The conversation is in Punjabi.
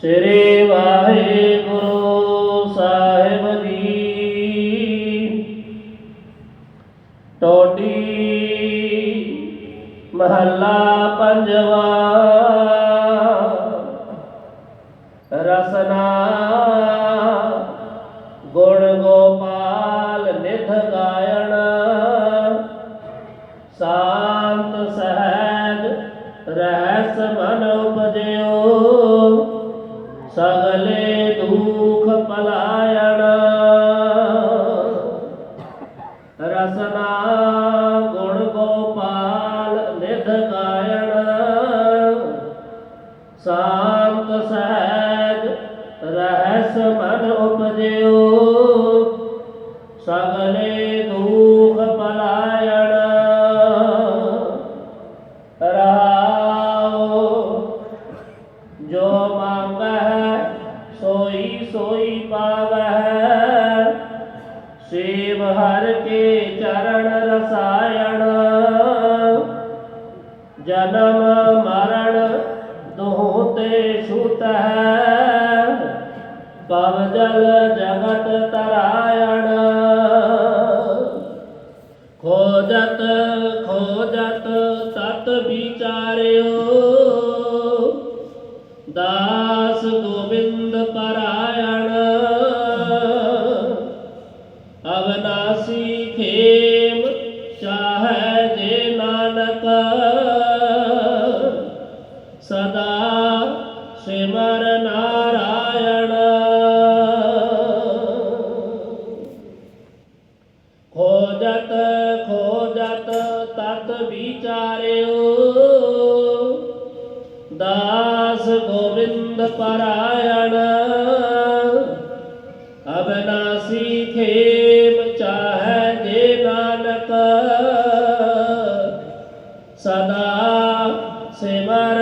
ਸ੍ਰੀ ਵਾਹਿਗੁਰੂ ਸਾਹਿਬ ਜੀ। ਟੋਟੀ ਮਹੱਲਾ ਪੰਜਵਾ ਰਸਨਾ ਗੁਣ ਗੋਪਾਲ ਨਿਧ ਗਾਇਣ। ਸ਼ਾਂਤ ਸਹਿ ਰਹਿ ਮਨ ਉਪਜਿਓ, ਸਗਲੇ ਦੁਖ ਪਲਾਇਣ। ਰਸਨਾ ਗੁਣ ਗੋਪਾਲ ਨਿਧ ਗਾਇਣ। ਸ਼ਾਂਤ ਸਹਿਜ ਰਹਿਸ ਮਨ ਉਪਜਿਓ, ਸਗਲੇ ਦੁਖ ਪਲਾਇਣ ਜੋ ਸੋਈ ਸੋਈ ਪਾਵੈ ਸੇਵ ਹਰ ਕੇ ਚਰਨ ਰਸਾਇਣ। ਜਨਮ ਮਰਨ ਦੋਹ ਤੇ ਛੂਟ ਹੈ ਪਵ ਜਲ ਜਗਤ ਤਰਾਇਣ। ਖੋਜਤ ਖੋਜਤ ਤਤ ਵਿਚਾਰਿਓ। ਗੋਬਿੰਦ ਪਰਾਇਣ। ਅਵਨਾਸੀ ਖੇਮ ਚਾਹੈ ਜੇ ਨਾਨਕ। ਸਦਾ ਸਿਮਰ ਨਾਰਾਇਣ। ਖੋਜਤ ਖੋਜਤ ਤਤ ਵਿਚਾਰਿਓ। ਦਾਸ ਗੋਬਿੰਦ ਪਰਾਇਣ ਅਬਨਾਸੀ ਖੇਮ ਚਾਹੈ ਜੇ ਨਾਨਕ ਸਦਾ ਸੇਵਾ